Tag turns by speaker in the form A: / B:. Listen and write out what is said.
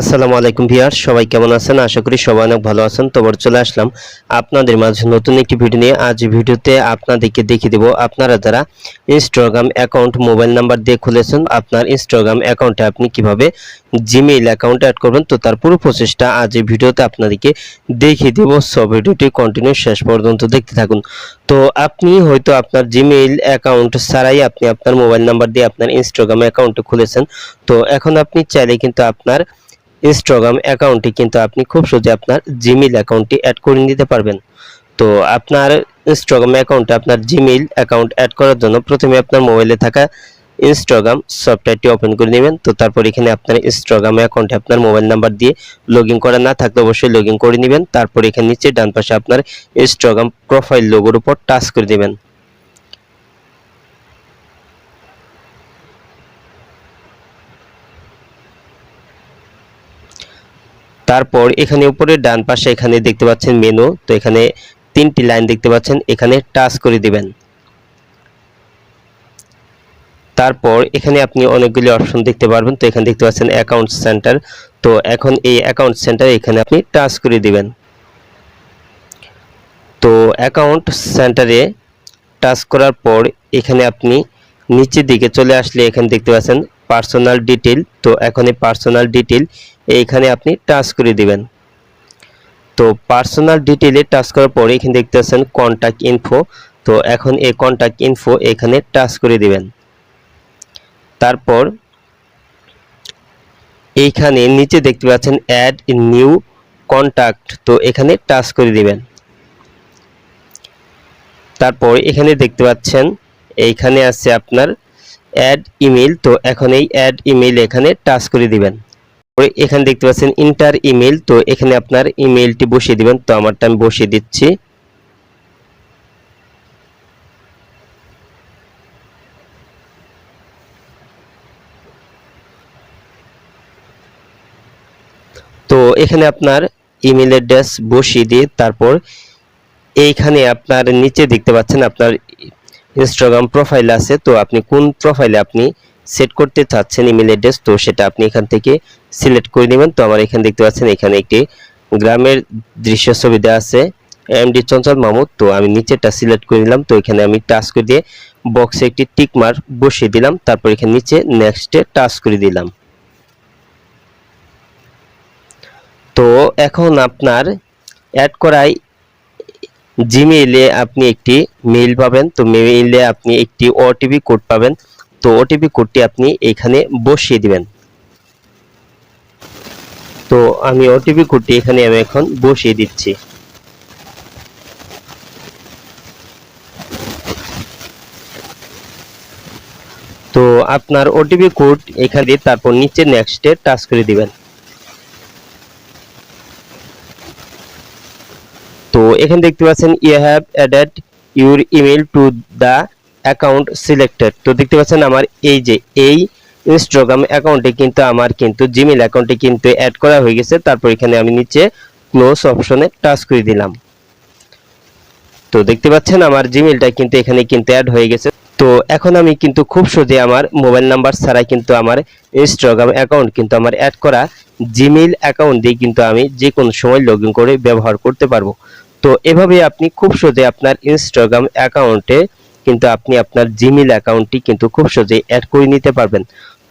A: আসসালামু আলাইকুম ভিয়ার সবাই কেমন আছেন? আশা করি সবাই অনেক ভালো আছেন। তো বড় চলে আসলাম আপনাদের মাঝে নতুন একটি ভিডিও নিয়ে। আজ ভিডিওতে আপনাদেরকে দেখিয়ে দেব আপনারা যারা ইনস্টাগ্রাম অ্যাকাউন্ট মোবাইল নাম্বার দিয়ে খুলেছেন, আপনার ইনস্টাগ্রাম অ্যাকাউন্টে আপনি কীভাবে জিমেইল অ্যাকাউন্ট অ্যাড করবেন, তো তার পুরো প্রসেসটা আজ এই ভিডিওতে আপনাদেরকে দেখিয়ে দেব। সব ভিডিওটি কন্টিনিউ শেষ পর্যন্ত দেখতে থাকুন। তো আপনি হয়তো আপনার জিমেইল অ্যাকাউন্ট ছাড়াই আপনি আপনার মোবাইল নাম্বার দিয়ে আপনার ইনস্টাগ্রাম অ্যাকাউন্টে খুলেছেন। তো এখন আপনি চাইলে কিন্তু আপনার ইনস্টাগ্রাম অ্যাকাউন্টে কিন্তু আপনি খুব সহজে আপনার জিমেইল অ্যাকাউন্টটি অ্যাড করে নিতে পারবেন। তো আপনার ইনস্টাগ্রাম অ্যাকাউন্টে আপনার জিমেইল অ্যাকাউন্ট অ্যাড করার জন্য প্রথমে আপনার মোবাইলে থাকা ইনস্টাগ্রাম সফটওয়্যারটি ওপেন করে নেবেন। তো তারপর এখানে আপনার ইনস্টাগ্রাম অ্যাকাউন্টে আপনার মোবাইল নাম্বার দিয়ে লগ ইন করা না থাকলে অবশ্যই লগ ইন করে নেবেন। তারপর এখানে নিচে ডান পাশে আপনার ইনস্টাগ্রাম প্রোফাইল লোগোর উপর টাচ করে দেবেন। তারপর এখানে উপরে ডান পাশে এখানে দেখতে পাচ্ছেন মেনু তো এখানে তিনটি লাইন দেখতে পাচ্ছেন, এখানে টাচ করে দিবেন। তারপর এখানে আপনি অনেকগুলি অপশন দেখতে পারবেন, তো এখানে দেখতে পাচ্ছেন অ্যাকাউন্ট সেন্টার তো এখন এই অ্যাকাউন্ট সেন্টার এখানে আপনি টাচ করে দিবেন। তো অ্যাকাউন্ট সেন্টারে টাচ করার পর এখানে আপনি নিচের দিকে চলে আসলে এখানে দেখতে পাচ্ছেন পার্সোনাল ডিটেল তো এখন এই পার্সোনাল ডিটেল এইখানে আপনি টাচ করে দিবেন। তো পার্সোনাল ডিটেলে টাচ করার পরে এখানে দেখতে পাচ্ছেন কন্ট্যাক্ট ইনফো তো এখন এই কন্ট্যাক্ট ইনফো এখানে টাচ করে দিবেন। তারপর এইখানে নিচে দেখতে পাচ্ছেন অ্যাড ইন নিউ কন্ট্যাক্ট তো এখানে টাচ করে দিবেন। তারপর এখানে দেখতে পাচ্ছেন এইখানে আছে আপনার অ্যাড ইমেল তো এখন এই অ্যাড ইমেল এখানে টাচ করে দিবেন। এখানে দেখতে পাচ্ছেন ইন্টার ইমেল তো এখানে আপনার ইমেলটি বসিয়ে দিবেন। তো আমারটা আমি বসিয়ে দিচ্ছি। তো এখানে আপনার ইমেল অ্যাড্রেস বসিয়ে দিয়ে তারপর এইখানে আপনার নিচে দেখতে পাচ্ছেন আপনার ইনস্টাগ্রাম প্রোফাইল আছে। তো আপনি কোন প্রোফাইলে আপনি সেট করতে চাচ্ছেন ইমেল অ্যাড্রেস তো সেটা আপনি এখান থেকে সিলেক্ট করে নেবেন। তো আমার এখানে দেখতে পাচ্ছেন, এখানে একটি গ্রামের দৃশ্য ছবি দেওয়া আছে। এমডি চঞ্চল মামুদ তো আমি নিচেরটা সিলেক্ট করে নিলাম। তো এখানে আমি টাচ করে দিয়ে বক্সে একটি টিক মার্ক বসিয়ে দিলাম। তারপর এখানে নিচে নেক্সটে টাচ করে দিলাম। তো এখন আপনার অ্যাড করাই জিমেইলে আপনি একটি মেইল পাবেন। তো মেইলে আপনি একটি ওটিপি কোড পাবেন। তো ওটিপি কোডটি আপনি এখানে বসিয়ে দিবেন। তো আমি ওটিপি কোডটি এখানে আমি এখন বসিয়ে দিচ্ছি। তো আপনার ওটিপি কোড এখানে দিয়ে তারপর নিচে নেক্সটে টাচ করে দিবেন। তো এখানে দেখতে পাচ্ছেন you have added your email to the account selected তো দেখতে পাচ্ছেন আমার এই যে, এই ইনস্টাগ্রাম অ্যাকাউন্টে কিন্তু আমার কিন্তু জিমেল অ্যাকাউন্টে কিন্তু অ্যাড করা হয়ে গেছে। তারপর এখানে আমি নিচে ক্লোজ অপশনে টাচ করে দিলাম। তো দেখতে পাচ্ছেন আমার জিমেলটা কিন্তু এখানে কিন্তু অ্যাড হয়ে গেছে। তো এখন আমি কিন্তু খুব সহজে আমার মোবাইল নাম্বার ছাড়া কিন্তু আমার ইনস্টাগ্রাম অ্যাকাউন্ট কিন্তু আমার অ্যাড করা জিমেইল অ্যাকাউন্ট দিয়ে কিন্তু আমি যে কোনো সময় লগ করে ব্যবহার করতে পারব। তো এভাবে আপনি খুব সহজে আপনার ইনস্টাগ্রাম অ্যাকাউন্টে কিন্তু আপনি আপনার জিমেইল অ্যাকাউন্টটি কিন্তু খুব সহজে অ্যাড করে নিতে পারবেন।